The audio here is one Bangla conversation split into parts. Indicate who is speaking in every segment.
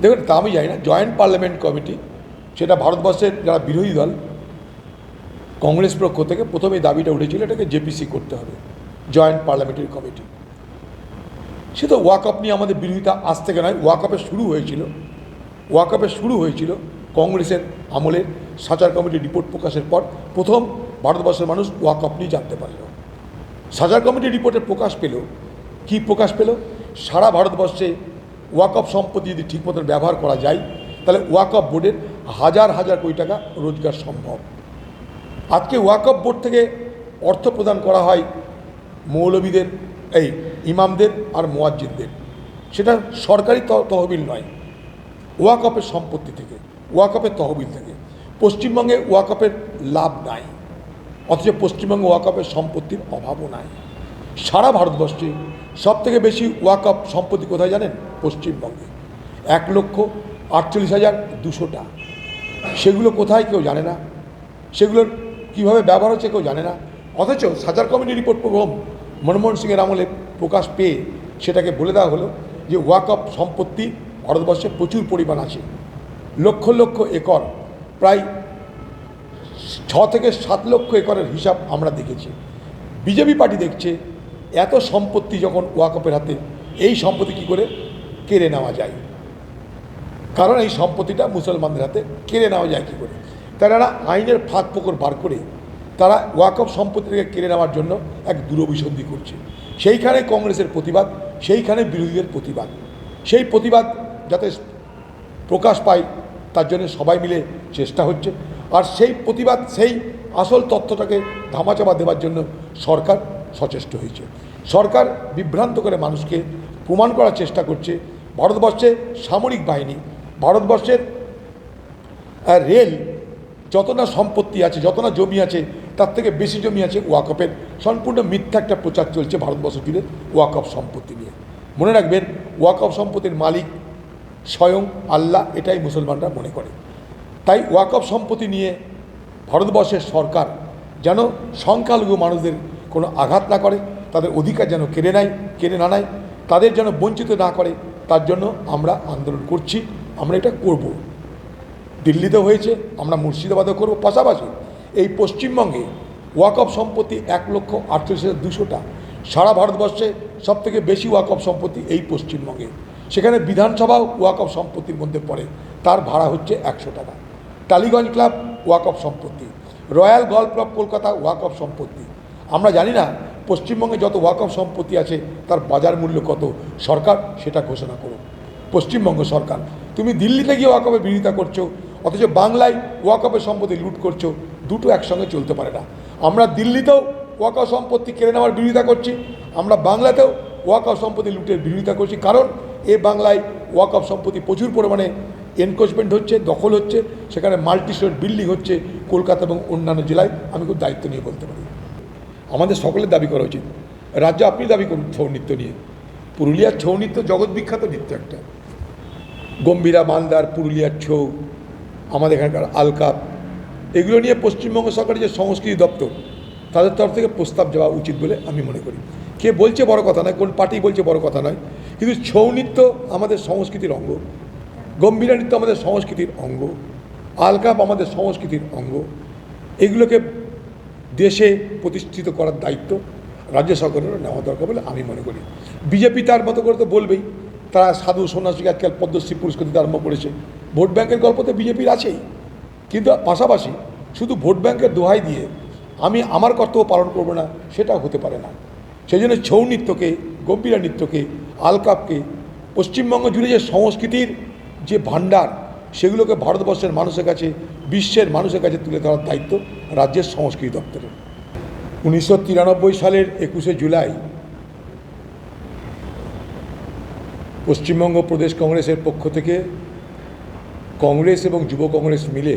Speaker 1: দেখুন, তা আমি জানি না। জয়েন্ট পার্লামেন্ট কমিটি সেটা ভারতবর্ষের যারা বিরোধী দল, কংগ্রেস পক্ষ থেকে প্রথমে দাবিটা উঠেছিল, এটাকে জেপিসি করতে হবে জয়েন্ট পার্লামেন্টারি কমিটি সে তো ওয়াকআপ নিয়ে আমাদের বিরোধিতা আজ থেকে নয় ওয়াকআপের শুরু হয়েছিল। ওয়াকআপের শুরু হয়েছিল কংগ্রেসের আমলের সাচার কমিটির রিপোর্ট প্রকাশের পর প্রথম ভারতবর্ষের মানুষ ওয়াকআপ নিয়ে জানতে পারল। সাজার কমিটির রিপোর্টে প্রকাশ পেল। কি প্রকাশ পেল? সারা ভারতবর্ষে ওয়াকআপ সম্পত্তি যদি ঠিকমতো ব্যবহার করা যায়, তাহলে ওয়াকআপ বোর্ডের হাজার হাজার কোটি টাকা রোজগার সম্ভব। আজকে ওয়াকআপ বোর্ড থেকে অর্থ প্রদান করা হয় মৌলবীদের এই ইমামদের আর মোয়াজ্জিদদের সেটা সরকারি তহবিল নয় ওয়াকআপের সম্পত্তি থেকে ওয়াকআপের তহবিল থেকে। পশ্চিমবঙ্গে ওয়াকআপের লাভ নাই, অথচ পশ্চিমবঙ্গে ওয়াকআপের সম্পত্তির অভাবও নাই। সারা ভারতবর্ষে সব থেকে বেশি ওয়াকআপ সম্পত্তি কোথায় জানেন? পশ্চিমবঙ্গে। এক লক্ষ আটচল্লিশ হাজার দুশোটা। সেগুলো কোথায় কেউ জানে না। সেগুলোর কীভাবে ব্যবহার হচ্ছে কেউ জানে না। অথচ সাজার কমিটি রিপোর্ট প্রথম মনমোহন সিংয়ের আমলে প্রকাশ পেয়ে সেটাকে বলে দেওয়া হলো যে ওয়াকআপ সম্পত্তি ভারতবর্ষে প্রচুর পরিমাণ আছে। লক্ষ লক্ষ একর, প্রায় ছ থেকে সাত লক্ষ একরের হিসাব আমরা দেখেছি। বিজেপি পার্টি দেখছে এত সম্পত্তি যখন ওয়াকপের হাতে, এই সম্পত্তি কী করে কেড়ে নেওয়া যায়? কারণ এই সম্পত্তিটা মুসলমানদের হাতে কেড়ে নেওয়া যায় কী করে? তারা আইনের ফাঁক ফোকর বার করে, তারা ওয়াকফ সম্পত্তিকে কেড়ে নেওয়ার জন্য এক দূরভিসন্ধি করছে। সেইখানে কংগ্রেসের প্রতিবাদ, সেইখানে বিরোধীদের প্রতিবাদ। সেই প্রতিবাদ যাতে প্রকাশ পায়, তার জন্য সবাই মিলে চেষ্টা হচ্ছে। আর সেই প্রতিবাদ, সেই আসল তথ্যটাকে ধামাচাপা দেওয়ার জন্য সরকার সচেষ্ট হয়েছে। সরকার বিভ্রান্ত করে মানুষকে প্রমাণ করার চেষ্টা করছে। ভারতবর্ষে সামরিক বাহিনী, ভারতবর্ষের রেল যত না সম্পত্তি আছে যত না জমি আছে, তার থেকে বেশি জমি আছে ওয়াকপের সম্পূর্ণ মিথ্যা একটা প্রচার চলছে ভারতবর্ষ জুড়ে ওয়াকফ সম্পত্তি নিয়ে। মনে রাখবেন, ওয়াকফ সম্পত্তির মালিক স্বয়ং আল্লাহ, এটাই মুসলমানরা মনে করে। তাই ওয়াকফ সম্পত্তি নিয়ে ভারতবর্ষের সরকার যেন সংখ্যালঘু মানুষদের কোনো আঘাত না করে, তাদের অধিকার যেন কেড়ে নেয়, কেড়ে না নেয়, তাদের যেন বঞ্চিত না করে, তার জন্য আমরা আন্দোলন করছি, আমরা এটা করব। দিল্লিতে হয়েছে, আমরা মুর্শিদাবাদে করব, পাশাপাশি এই পশ্চিমবঙ্গে ওয়াকফ সম্পত্তি এক লক্ষ আটচল্লিশ হাজার দুশোটা, সারা ভারতবর্ষে সবথেকে বেশি ওয়াকফ সম্পত্তি এই পশ্চিমবঙ্গে। সেখানে বিধানসভাও ওয়াকফ সম্পত্তির মধ্যে পড়ে, তার ভাড়া হচ্ছে একশো টাকা। টালিগঞ্জ ক্লাব ওয়াকফ সম্পত্তি, রয়্যাল গল্ফ ক্লাব কলকাতা ওয়াকফ সম্পত্তি আমরা জানি না, পশ্চিমবঙ্গে যত ওয়াকফ সম্পত্তি আছে, তার বাজার মূল্য কত? সরকার সেটা ঘোষণা করুক। পশ্চিমবঙ্গ সরকার, তুমি দিল্লিতে গিয়ে ওয়াকফের বিরোধিতা করছ, অথচ বাংলায় ওয়াকফের সম্পত্তি লুট করছ, দুটো একসঙ্গে চলতে পারে না। আমরা দিল্লিতেও ওয়াকফ সম্পত্তি কেড়ে নেওয়ার বিরোধিতা করছি, আমরা বাংলাতেও ওয়াকফ সম্পত্তি লুটের বিরোধিতা করছি, কারণ এ বাংলায় ওয়াকফ সম্পত্তি প্রচুর পরিমাণে এনক্রোচমেন্ট হচ্ছে, দখল হচ্ছে, সেখানে মাল্টি স্টোর বিল্ডিং হচ্ছে, কলকাতা এবং অন্যান্য জেলায়, আমি খুব দায়িত্ব নিয়ে বলতে পারি। আমাদের সকলের দাবি করা উচিত। রাজ্য আপনি দাবি করুন ছৌ নৃত্য নিয়ে। পুরুলিয়ার ছৌ নৃত্য জগৎ বিখ্যাত নৃত্য একটা। গম্ভীরা, মালদার, পুরুলিয়ার ছৌ, আমাদের এখানকার আলকাপ, এগুলো নিয়ে পশ্চিমবঙ্গ সরকারের যে সংস্কৃতি দপ্তর, তাদের তরফ থেকে প্রস্তাব যাওয়া উচিত বলে আমি মনে করি। কে বলছে বড় কথা নয়, কোন পার্টি বলছে বড় কথা নয়, কিন্তু ছৌ নৃত্য আমাদের সংস্কৃতির অঙ্গ, গম্ভীরা নৃত্য আমাদের সংস্কৃতির অঙ্গ, আলকাপ আমাদের সংস্কৃতির অঙ্গ, এগুলোকে দেশে প্রতিষ্ঠিত করার দায়িত্ব রাজ্য সরকারেরও নেওয়া দরকার বলে আমি মনে করি। বিজেপি তার মতো করে তো বলবেই, তারা সাধু সন্ন্যাসীকে আজকাল পদ্মশ্রী পুরস্কার দিতে আরম্ভ করেছে। ভোট ব্যাংকের গল্প তো বিজেপির আছেই। কিন্তু পাশাপাশি শুধু ভোট ব্যাংকের দোহাই দিয়ে আমি আমার কর্তব্য পালন করব না, সেটাও হতে পারে না। সেই জন্য ছৌ নৃত্যকে, গম্ভীরা নৃত্যকে, আলকাপকে, পশ্চিমবঙ্গ জুড়ে যে সংস্কৃতির যে ভাণ্ডার সেগুলোকে ভারতবর্ষের মানুষের কাছে, বিশ্বের মানুষের কাছে তুলে ধরার দায়িত্ব রাজ্যের সংস্কৃতি দপ্তরের। উনিশশো তিরানব্বই সালের একুশে জুলাই, পশ্চিমবঙ্গ প্রদেশ কংগ্রেসের পক্ষ থেকে কংগ্রেস এবং যুব কংগ্রেস মিলে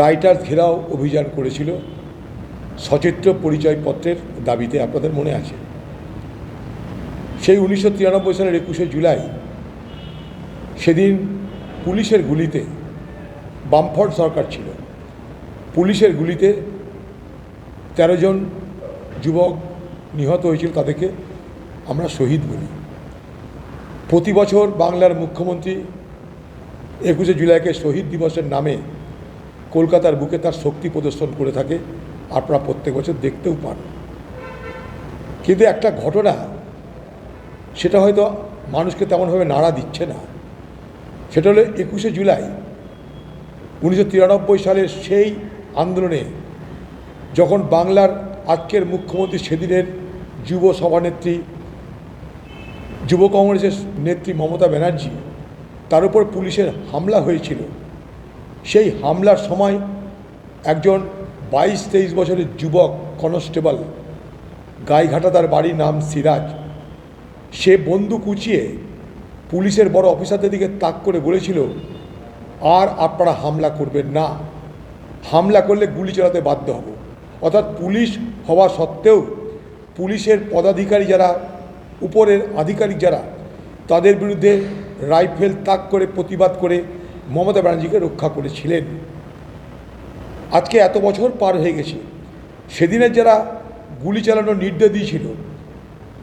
Speaker 1: রাইটার ঘেরাও অভিযান করেছিল সচিত্র পরিচয়পত্রের দাবিতে, আপনাদের মনে আছে? সেই উনিশশো তিরানব্বই সালের একুশে জুলাই সেদিন পুলিশের গুলিতে বামফ্রন্ট সরকার ছিল। পুলিশের গুলিতে তেরো জন যুবক নিহত হয়েছিল তাদেরকে আমরা শহীদ বলি। প্রতি বছর বাংলার মুখ্যমন্ত্রী একুশে জুলাইকে শহীদ দিবসের নামে কলকাতার বুকে তার শক্তি প্রদর্শন করে থাকে, আপনারা প্রত্যেক বছর দেখতেও পান। কিন্তু একটা ঘটনা, সেটা হয়তো মানুষকে তেমনভাবে নাড়া দিচ্ছে না। সেটা হলো একুশে জুলাই উনিশশো তিরানব্বই সালের সেই আন্দোলনে যখন বাংলার আজকের মুখ্যমন্ত্রী সেদিনের যুব সভানেত্রী, যুব কংগ্রেসের নেত্রী মমতা ব্যানার্জি, তার উপর পুলিশের হামলা হয়েছিল। সেই হামলার সময় একজন বাইশ তেইশ বছরের যুবক কনস্টেবল, গাইঘাটা তার বাড়ির নাম সিরাজ, সে বন্দুক উঁচিয়ে পুলিশের বড় অফিসারদের দিকে তাক করে বলেছিল, আর আপনারা হামলা করবেন না। হামলা করলে গুলি চালাতে বাধ্য হব। অর্থাৎ পুলিশ হওয়া সত্ত্বেও পুলিশের পদাধিকারী যারা, উপরের আধিকারিক যারা, তাদের বিরুদ্ধে রাইফেল তাক করে প্রতিবাদ করে মমতা ব্যানার্জিকে রক্ষা করেছিলেন। আজকে এত বছর পার হয়ে গেছে। সেদিনের যারা গুলি চালানোর নির্দেশ দিয়েছিল,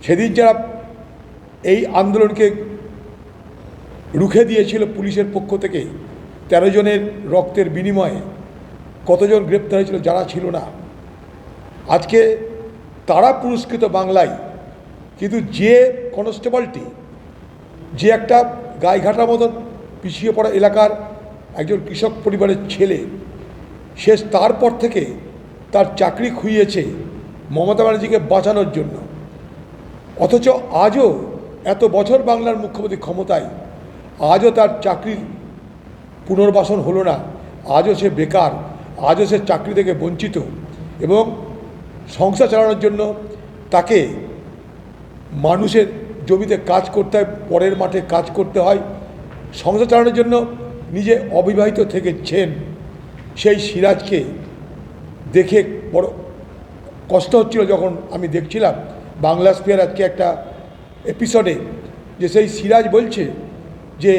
Speaker 1: সেদিন যারা এই আন্দোলনকে রুখে দিয়েছিল পুলিশের পক্ষ থেকে। তেরো জনের রক্তের বিনিময়ে কতজন গ্রেপ্তার হয়েছিল যারা ছিল না। আজকে তারা পুরস্কৃত বাংলায়, কিন্তু যে কনস্টেবলটি, যে একটা গায়েঘাটার মতন পিছিয়ে পড়া এলাকার একজন কৃষক পরিবারের ছেলে, সে তারপর থেকে তার চাকরি খুইয়েছে মমতা ব্যানার্জিকে বাঁচানোর জন্য। অথচ আজও এত বছর বাংলার মুখ্যমন্ত্রী ক্ষমতায় আজও তার চাকরির পুনর্বাসন হলো না, আজও সে বেকার, আজও সে চাকরি থেকে বঞ্চিত এবং সংসার চালানোর জন্য তাকে মানুষের জমিতে কাজ করতে হয়, পরের মাঠে কাজ করতে হয়, সংসার চালানোর জন্য নিজে অবিবাহিত থেকেছেন। সেই সিরাজকে দেখে বড় কষ্ট হচ্ছিল যখন আমি দেখছিলাম বাংলা স্পিয়ার আজকে একটা এপিসোডে যে সেই সিরাজ বলছে যে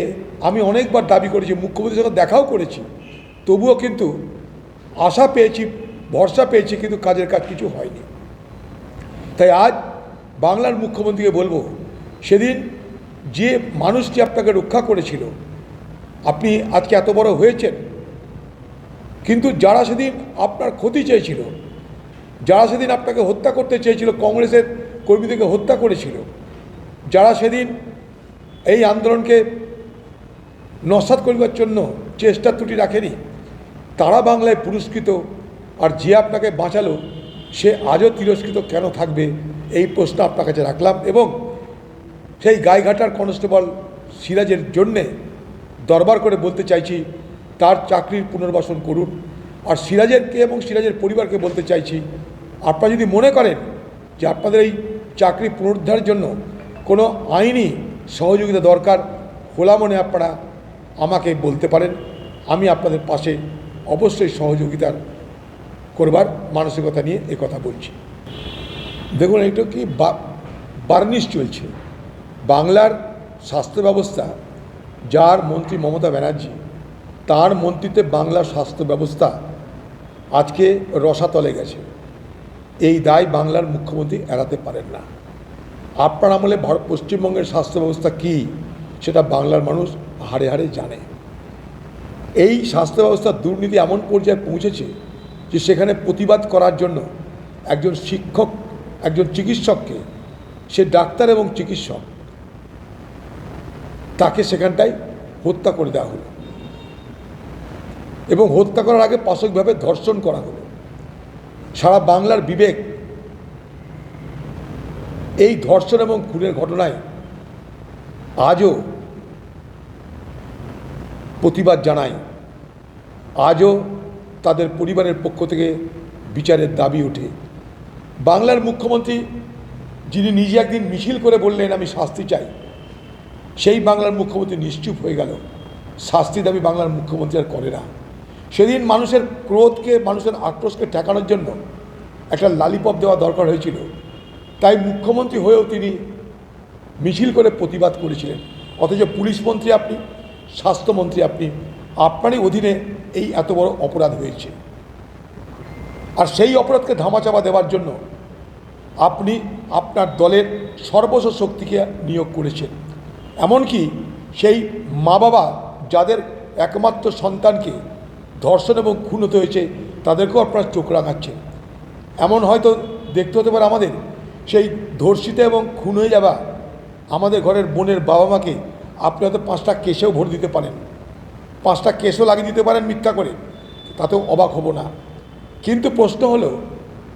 Speaker 1: আমি অনেকবার দাবি করেছি, মুখ্যমন্ত্রীর সঙ্গে দেখাও করেছি, তবুও কিন্তু আশা পেয়েছি, ভরসা পেয়েছি, কিন্তু কাজের কাজ কিছু হয়নি। তাই আজ বাংলার মুখ্যমন্ত্রীকে বলব, সেদিন যে মানুষটি আপনাকে রক্ষা করেছিল, আপনি আজকে এত বড় হয়েছেন, কিন্তু যারা সেদিন আপনার ক্ষতি চেয়েছিল, যারা সেদিন আপনাকে হত্যা করতে চেয়েছিল, কংগ্রেসের কর্মীদেরকে হত্যা করেছিল, যারা সেদিন এই আন্দোলনকে নস্বাত করিবার জন্য চেষ্টা ত্রুটি রাখেনি। তারা বাংলায় পুরস্কৃত আর যে আপনাকে বাঁচালো, সে আজও তিরস্কৃত কেন থাকবে, এই প্রশ্ন আপনার কাছে রাখলাম এবং সেই গাইঘাটার কনস্টেবল সিরাজের জন্যে দরবার করে বলতে চাইছি, তার চাকরির পুনর্বাসন করুন। আর সিরাজেরকে এবং সিরাজের পরিবারকে বলতে চাইছি, আপনারা যদি মনে করেন যে আপনাদের এই চাকরি পুনরুদ্ধারের জন্য কোনো আইনি সহযোগিতা দরকার, খোলা মনে আপনারা আমাকে বলতে পারেন, আমি আপনাদের পাশে অবশ্যই সহযোগিতার করবার মানসিকতা নিয়ে কথা বলছি। দেখুন, এটা কি বার্নিশ চলছে। বাংলার স্বাস্থ্য ব্যবস্থা, যার মন্ত্রী মমতা ব্যানার্জি, তার মন্ত্রীতে বাংলার স্বাস্থ্য ব্যবস্থা আজকে রসাতলে গেছে। এই দায় বাংলার মুখ্যমন্ত্রী এড়াতে পারেন না। আপনার আমলে ভারত পশ্চিমবঙ্গের স্বাস্থ্য ব্যবস্থা কী, সেটা বাংলার মানুষ হাড়ে হাড়ে জানে। এই স্বাস্থ্য ব্যবস্থার দুর্নীতি এমন পর্যায়ে পৌঁছেছে যে সেখানে প্রতিবাদ করার জন্য একজন শিক্ষক, একজন চিকিৎসককে, সে ডাক্তার এবং চিকিৎসক, তাকে সেখানটায় হত্যা করে দেওয়া হলো। এবং হত্যা করার আগে পাশকভাবে ধর্ষণ করা হলো। সারা বাংলার বিবেক এই ধর্ষণ এবং খুনের ঘটনায় আজও প্রতিবাদ জানায় আজও তাদের পরিবারের পক্ষ থেকে বিচারের দাবি ওঠে। বাংলার মুখ্যমন্ত্রী, যিনি নিজে একদিন মিছিল করে বললেন, আমি শাস্তি চাই। সেই বাংলার মুখ্যমন্ত্রী নিশ্চুপ হয়ে গেল। শাস্তি দাবি বাংলার মুখ্যমন্ত্রী আর করে না। সেদিন মানুষের ক্রোধকে, মানুষের আক্রোশকে ঠেকানোর জন্য একটা লালিপপ দেওয়া দরকার হয়েছিল। তাই মুখ্যমন্ত্রী হয়েও তিনি মিছিল করে প্রতিবাদ করেছিলেন। অথচ পুলিশ মন্ত্রী আপনি স্বাস্থ্যমন্ত্রী আপনি, আপনারই অধীনে এই এত বড় অপরাধ হয়েছে। আর সেই অপরাধকে ধামাচাপা দেওয়ার জন্য আপনি আপনার দলের সর্বস্ব শক্তিকে নিয়োগ করেছেন। এমনকি সেই মা বাবা যাদের একমাত্র সন্তানকে ধর্ষণ এবং খুন হতে হয়েছে, তাদেরকেও আপনারা চোখ রাঙাচ্ছেন। এমন হয়তো দেখতে হতে পারে আমাদের সেই ধর্ষিত এবং খুন হয়ে যাওয়া আমাদের ঘরের বোনের বাবা মাকে আপনি হয়তো পাঁচটা কেসেও ভোট দিতে পারেন। পাঁচটা কেসও লাগিয়ে দিতে পারেন মিথ্যা করে। তাতেও অবাক হব না। কিন্তু প্রশ্ন হলো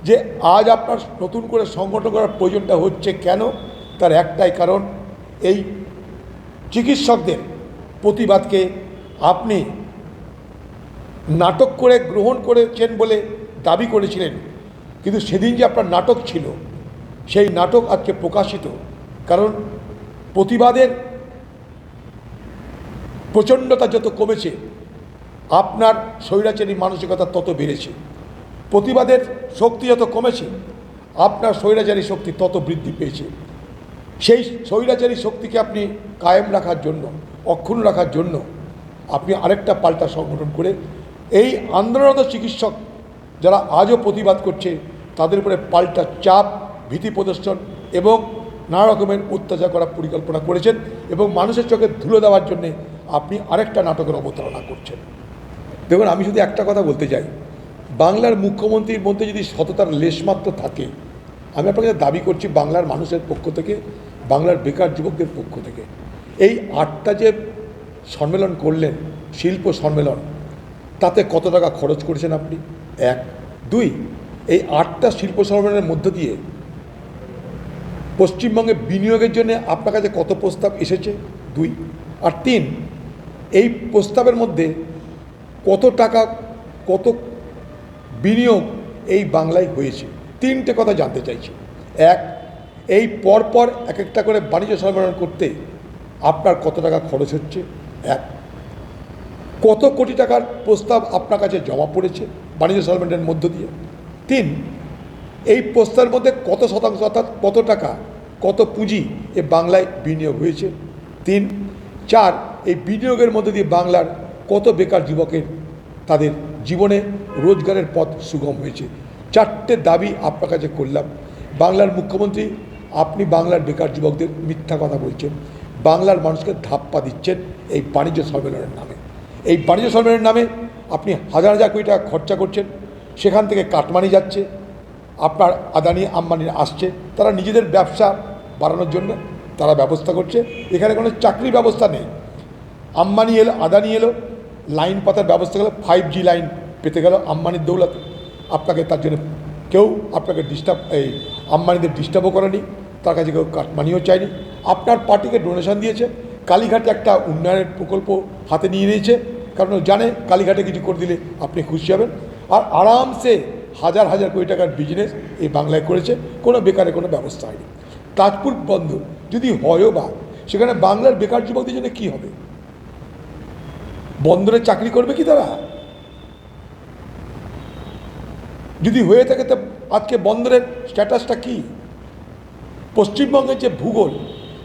Speaker 1: যে আজ আপনার নতুন করে সংগঠন করার প্রয়োজনটা হচ্ছে কেন? তার একটাই কারণ, এই চিকিৎসকদের প্রতিবাদকে আপনি নাটক করে গ্রহণ করেছেন বলে দাবি করেছিলেন। কিন্তু সেদিন যে আপনার নাটক ছিল, সেই নাটক আজকে প্রকাশিত। কারণ প্রতিবাদের প্রচণ্ডতা যত কমেছে, আপনার স্বৈরাচারী মানসিকতা তত বেড়েছে। প্রতিবাদের শক্তি যত কমেছে, আপনার স্বৈরাচারী শক্তি তত বৃদ্ধি পেয়েছে। সেই স্বৈরাচারী শক্তিকে আপনি কায়েম রাখার জন্য, অক্ষুণ্ণ রাখার জন্য আপনি আরেকটা পাল্টা সংগঠন করে, এই আন্দোলনরত চিকিৎসক যারা আজও প্রতিবাদ করছে, তাদের উপরে পাল্টা চাপ, ভীতি প্রদর্শন এবং নানা রকমের অত্যাচার করার পরিকল্পনা করেছেন এবং মানুষের চোখে ধুলো দেওয়ার জন্যে আপনি আরেকটা নাটকের অবতারণা করছেন। দেখুন, আমি শুধু একটা কথা বলতে চাই। বাংলার মুখ্যমন্ত্রীর মধ্যে যদি সততার লেশমাত্র থাকে, আমি আপনাকে দাবি করছি বাংলার মানুষের পক্ষ থেকে, বাংলার বেকার যুবকদের পক্ষ থেকে। এই আটটা যে সম্মেলন করলেন, শিল্প সম্মেলন, তাতে কত টাকা খরচ করেছেন আপনি? এক। দুই, এই আটটা শিল্প সম্মেলনের মধ্য দিয়ে পশ্চিমবঙ্গে বিনিয়োগের জন্য আপনার কাছে কত প্রস্তাব এসেছে? দুই। আর তিন এই প্রস্তাবের মধ্যে কত টাকা, কত বিনিয়োগ এই বাংলায় হয়েছে? তিনটে কথা জানতে চাইছি। এক, এই পরপর এক একটা করে বাণিজ্য সম্মেলন করতে আপনার কত টাকা খরচ হচ্ছে? এক, কত কোটি টাকার প্রস্তাব আপনার কাছে জমা পড়েছে বাণিজ্য সম্মেলনের মধ্য দিয়ে? তিন, এই প্রস্তাবের মধ্যে কত শতাংশ অর্থাৎ কত টাকা, কত পুঁজি এ বাংলায় বিনিয়োগ হয়েছে? তিন, চার এই বিনিয়োগের মধ্যে দিয়ে বাংলার কত বেকার যুবকের তাদের জীবনে রোজগারের পথ সুগম হয়েছে। চারটে দাবি আপনার কাছে করলাম। বাংলার মুখ্যমন্ত্রী, আপনি বাংলার বেকার যুবকদের মিথ্যা কথা বলছেন। বাংলার মানুষকে ধাপ্পা দিচ্ছেন এই বাণিজ্য সম্মেলনের নামে। এই বাণিজ্য সম্মেলনের নামে আপনি হাজার হাজার কোটি টাকা খরচা করছেন। সেখান থেকে কাটমানি যাচ্ছে। আপনার আদানি আম্বানি আসছে। তারা নিজেদের ব্যবসা বাড়ানোর জন্য তারা ব্যবস্থা করছে। এখানে কোনো চাকরির ব্যবস্থা নেই। আম্বানি এলো, আদানি এলো, লাইন পাতার ব্যবস্থা গেলো ফাইভ জি লাইন পেতে গেল আম্বানির দৌলতে। আপনাকে তার জন্য কেউ আপনাকে ডিস্টার্ব এই আম্বানিদের ডিস্টার্বও করেনি, তার কাছে কেউ কাটমানিও চায়নি। আপনার পার্টিকে ডোনেশন দিয়েছে, কালীঘাটে একটা উন্নয়নের প্রকল্প হাতে নিয়ে নিয়েছে, কারণ জানে কালীঘাটে কিছু করে দিলে আপনি খুশি হবেন। আর আরামসে হাজার হাজার কোটি টাকার বিজনেস এই বাংলায় করেছে, কোনো বেকারের কোনো ব্যবস্থা হয়নি। তাজপুর বন্ধ যদি হয়ও বা, সেখানে বাংলার বেকার যুবকদের জন্য কী হবে? বন্দরে চাকরি করবে কি তারা? যদি হয়ে থাকে তো আজকে বন্দরের স্ট্যাটাসটা কি? পশ্চিমবঙ্গের যে ভূগোল,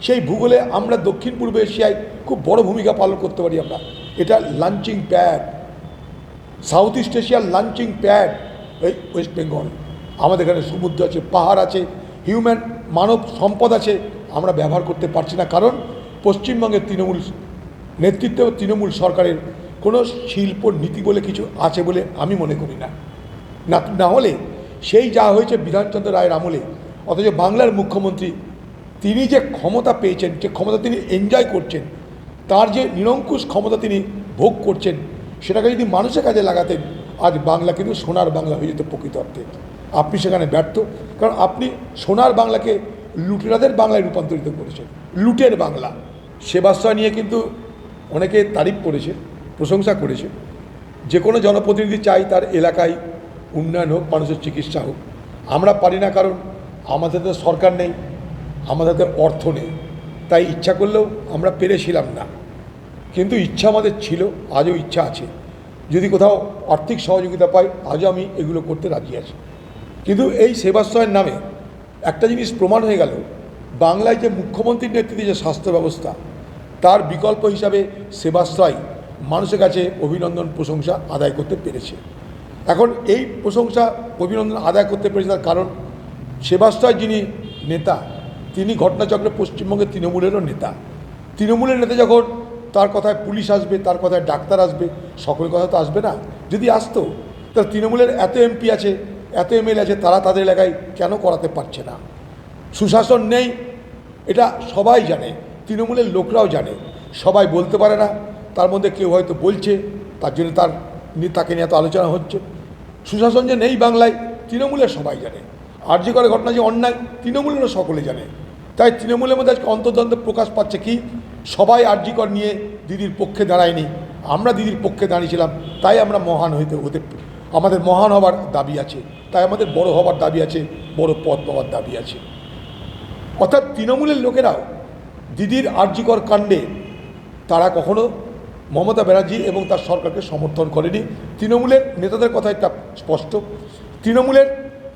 Speaker 1: সেই ভূগোলে আমরা দক্ষিণ পূর্ব এশিয়ায় খুব বড় ভূমিকা পালন করতে পারি আমরা। এটা লাঞ্চিং প্যাড। সাউথ ইস্ট এশিয়ার লাঞ্চিং প্যাড এই ওয়েস্ট বেঙ্গল। আমাদের এখানে সমুদ্র আছে, পাহাড় আছে, হিউম্যান মানব সম্পদ আছে, আমরা ব্যবহার করতে পারছি না। কারণ পশ্চিমবঙ্গের তৃণমূল নেতৃত্ব তৃণমূল সরকারের কোনো শিল্প নীতি বলে কিছু আছে বলে আমি মনে করি না। না হলে সেই যা হয়েছে বিধানচন্দ্র রায়ের আমলে, অথচ বাংলার মুখ্যমন্ত্রী তিনি যে ক্ষমতা পেয়েছেন, যে ক্ষমতা তিনি এনজয় করছেন, তার যে নিরঙ্কুশ ক্ষমতা তিনি ভোগ করছেন, সেটাকে যদি মানুষের কাজে লাগাতেন, আজ বাংলা কিন্তু সোনার বাংলা হয়ে যেত প্রকৃত অর্থে। আপনি সেখানে ব্যর্থ, কারণ আপনি সোনার বাংলাকে লুটেরাদের বাংলায় রূপান্তরিত করেছেন, লুটের বাংলা। সেবাশ্রয় নিয়ে কিন্তু অনেকে তারিফ করেছে, প্রশংসা করেছে। যে কোনো জনপ্রতিনিধি চাই তার এলাকায় উন্নয়ন হোক, মানুষের চিকিৎসা হোক। আমরা পারি না কারণ আমাদের তো সরকার নেই, আমাদের তো অর্থ নেই। তাই ইচ্ছা করলেও আমরা পেরেছিলাম না। কিন্তু ইচ্ছা আমাদের ছিল, আজও ইচ্ছা আছে। যদি কোথাও আর্থিক সহযোগিতা পাই, আজও আমি এগুলো করতে রাজি আছি। কিন্তু এই সেবাশ্রয়ের নামে একটা জিনিস প্রমাণ হয়ে গেল। বাংলায় যে মুখ্যমন্ত্রীর নেতৃত্বে যে স্বাস্থ্য ব্যবস্থা তার বিকল্প হিসাবে সেবাশ্রয় মানুষের কাছে অভিনন্দন প্রশংসা আদায় করতে পেরেছে। এখন এই প্রশংসা, অভিনন্দন আদায় করতে পেরেছে তার কারণ, সেবাশ্রয় যিনি নেতা, তিনি ঘটনাচক্রে পশ্চিমবঙ্গের তৃণমূলেরও নেতা। তৃণমূলের নেতা যখন তার কথায় পুলিশ আসবে, তার কথায় ডাক্তার আসবে সকল কথা তো আসবে না। যদি আসতো, তাহলে তৃণমূলের এত এমপি আছে, এত এমএলএ আছে, তারা তাদের এলাকায় কেন করাতে পারছে না? সুশাসন নেই, এটা সবাই জানে। তৃণমূলের লোকরাও জানে। সবাই বলতে পারে না, তার মধ্যে কেউ হয়তো বলছে, তার জন্য তার তাকে নিয়ে এত আলোচনা হচ্ছে। সুশাসন যে নেই বাংলায়, তৃণমূলের সবাই জানে। আর্য করে ঘটনা যে অন্যায়, তৃণমূলেরও সকলে জানে। তাই তৃণমূলের মধ্যে আজকে অন্তর্দ্বন্দ্ব প্রকাশ পাচ্ছে কি? সবাই আর আর্যিকর নিয়ে দিদির পক্ষে দাঁড়ায়নি। আমরা দিদির পক্ষে দাঁড়িয়েছিলাম, তাই আমরা মহান হইতে, হতে আমাদের মহান হবার দাবি আছে। তাই আমাদের বড় হবার দাবি আছে, বড় পদ পাওয়ার দাবি আছে। অর্থাৎ তৃণমূলের লোকেরাও দিদির আর্যিকর কাণ্ডে তারা কখনো মমতা ব্যানার্জি এবং তার সরকারকে সমর্থন করেনি। তৃণমূলের নেতাদের কথা এটা স্পষ্ট। তৃণমূলের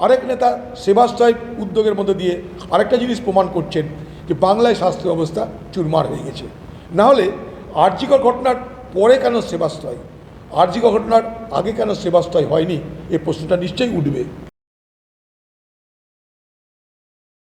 Speaker 1: আরেক নেতা সেবাশ্রয় উদ্যোগের মধ্যে দিয়ে আরেকটা জিনিস প্রমাণ করছেন যে বাংলায় স্বাস্থ্য ব্যবস্থা চুরমার হয়ে গেছে। না হলে আর্যিকর ঘটনার পরে কেন সেবাশ্রয় আর্যিকর ঘটনার আগে কেন সেবাশ্রয় হয়নি? এই প্রশ্নটা নিশ্চয়ই উঠবে।